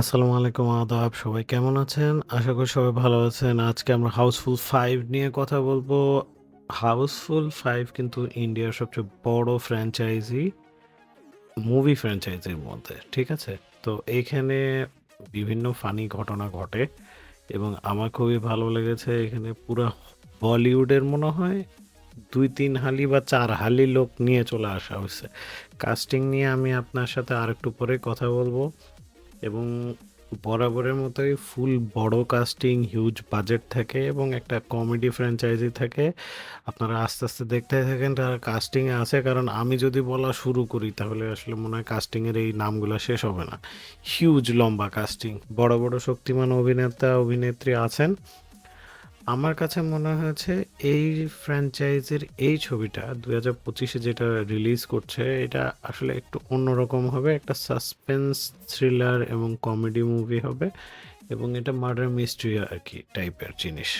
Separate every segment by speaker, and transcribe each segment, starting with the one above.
Speaker 1: আসসালামু আলাইকুম, আদাব সবাই কেমন আছেন? আশা করি সবাই ভালো আছেন। আজকে আমরা হাউসফুল ফাইভ নিয়ে কথা বলব। হাউসফুল ফাইভ কিন্তু ইন্ডিয়ার সবচেয়ে বড় ফ্র্যাঞ্চাইজি মুভি ফ্র্যাঞ্চাইজির মধ্যে। ঠিক আছে? তো এইখানে বিভিন্ন ফানি ঘটনা ঘটে এবং আমার খুবই ভালো লেগেছে এখানে পুরা বলিউডের মনে হয় ২-৩ হালি বা চার হালি লোক নিয়ে চলে আসা হইছে। কাস্টিং নিয়ে আমি আপনার সাথে আরেকটু পরে কথা বলব এবং বরাবরের মতোই ফুল বড় কাস্টিং, হিউজ বাজেট থাকে এবং একটা কমেডি ফ্র্যাঞ্চাইজি থাকে। আপনারা আস্তে, আস্তে দেখতে থাকেন তারা কাস্টিংয়ে আছে কারণ আমি যদি বলা শুরু করি তাহলে আসলে মনে হয় কাস্টিংয়ের এই নামগুলো শেষ হবে না। হিউজ লম্বা কাস্টিং। বড়, বড় শক্তিমান অভিনেতা, অভিনেত্রী আছেন। আমার কাছে মনে হয়েছে এই ফ্র্যাঞ্চাইজির এই ছবিটা দু হাজার পঁচিশে যেটা রিলিজ করছে এটা আসলে একটু অন্যরকম হবে। একটা সাসপেন্স, থ্রিলার এবং কমেডি মুভি হবে এবং এটা মার্ডার মিস্ট্রি আর কি টাইপের জিনিস।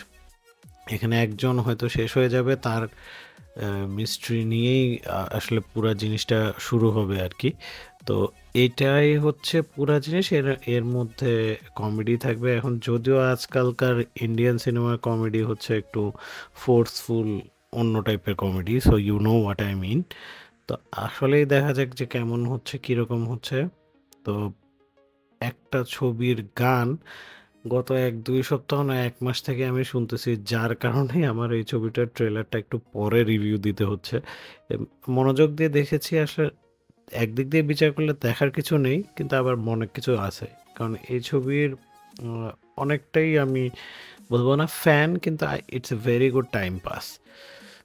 Speaker 1: এখানে একজন হয়তো শেষ হয়ে যাবে তার মিস্ট্রি নিয়েই আসলে পুরা জিনিসটা শুরু হবে আরকি। তো এটাই হচ্ছে পুরা জিনিস। এর এর মধ্যে কমেডি থাকবে। এখন যদিও আজকালকার ইন্ডিয়ান সিনেমার কমেডি হচ্ছে একটু ফোর্সফুল অন্য টাইপের comedy. So you know what I mean. তো আসলেই দেখা যাক যে কেমন হচ্ছে, কীরকম হচ্ছে। তো একটা ছবির গান গত ১-২ সপ্তাহ না এক মাস থেকে আমি শুনতেছি যার কারণে আমার এই ছবিটার ট্রেলারটা একটু পরে রিভিউ দিতে হচ্ছে। মনোযোগ দিয়ে দেখেছি আসলে একদিক দিয়ে বিচার করলে দেখার কিছু নেই, কিন্তু আবার অনেক কিছু আছে। কারণ এই ছবির অনেকটাই আমি বলব না ফ্যান কিন্তু it's a very good time pass.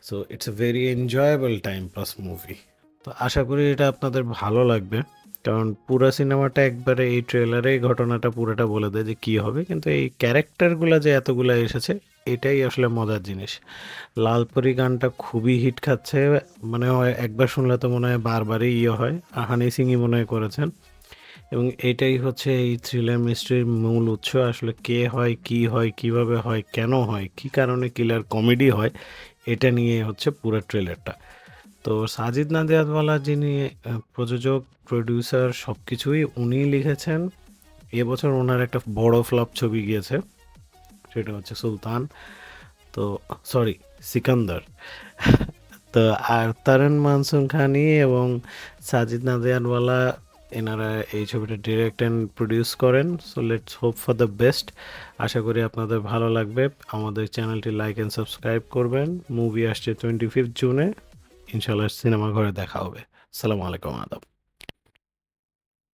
Speaker 1: So it's a very enjoyable time pass movie. তো আশা করি এটা আপনাদের ভালো লাগবে। কারণ পুরা সিনেমাটা একবারে এই ট্রেলারে ঘটনাটা পুরোটা বলে দেয় যে কি হবে। কিন্তু এই ক্যারেক্টারগুলা যে এতগুলা এসেছে এটাই আসলে মজার জিনিস। 'লালপরী' গানটা খুবই হিট খাচ্ছে। মানে একবার শুনলে তো মনে হয় বারবারই ইয়ে হয়। হানি সিংই মনে হয় করেছেন। এবং এটাই হচ্ছে এই থ্রিলার মিস্ট্রির মূল উৎস। আসলে কে হয়, কি হয়, কীভাবে হয়, কেন হয়, কি কারণে কিলার কমেডি হয় এটা নিয়ে হচ্ছে পুরো ট্রেলারটা। তো সাজিদ নাদিয়াদওয়ালা যিনি প্রযোজক, প্রোডিউসার সবকিছুই উনিই লিখেছেন। এবছর ওনার একটা বড় ফ্লপ ছবি গিয়েছে। সেটা হচ্ছে 'সুলতান'। তো সরি 'সিকান্দার'। তো আর তারান মানসুন খানি এবং সাজিদ নাদিয়াদওয়ালা এনারা এই ছবিটা ডিরেক্ট অ্যান্ড প্রোডিউস করেন। So let's hope for the best. আশা করি আপনাদের ভালো লাগবে। আমাদের চ্যানেলটি লাইক অ্যান্ড সাবস্ক্রাইব করবেন। মুভি আসছে 25th জুনে। ইনশাআল্লাহ সিনেমা ঘরে দেখা হবে। সালামু আলাইকুম আদাব।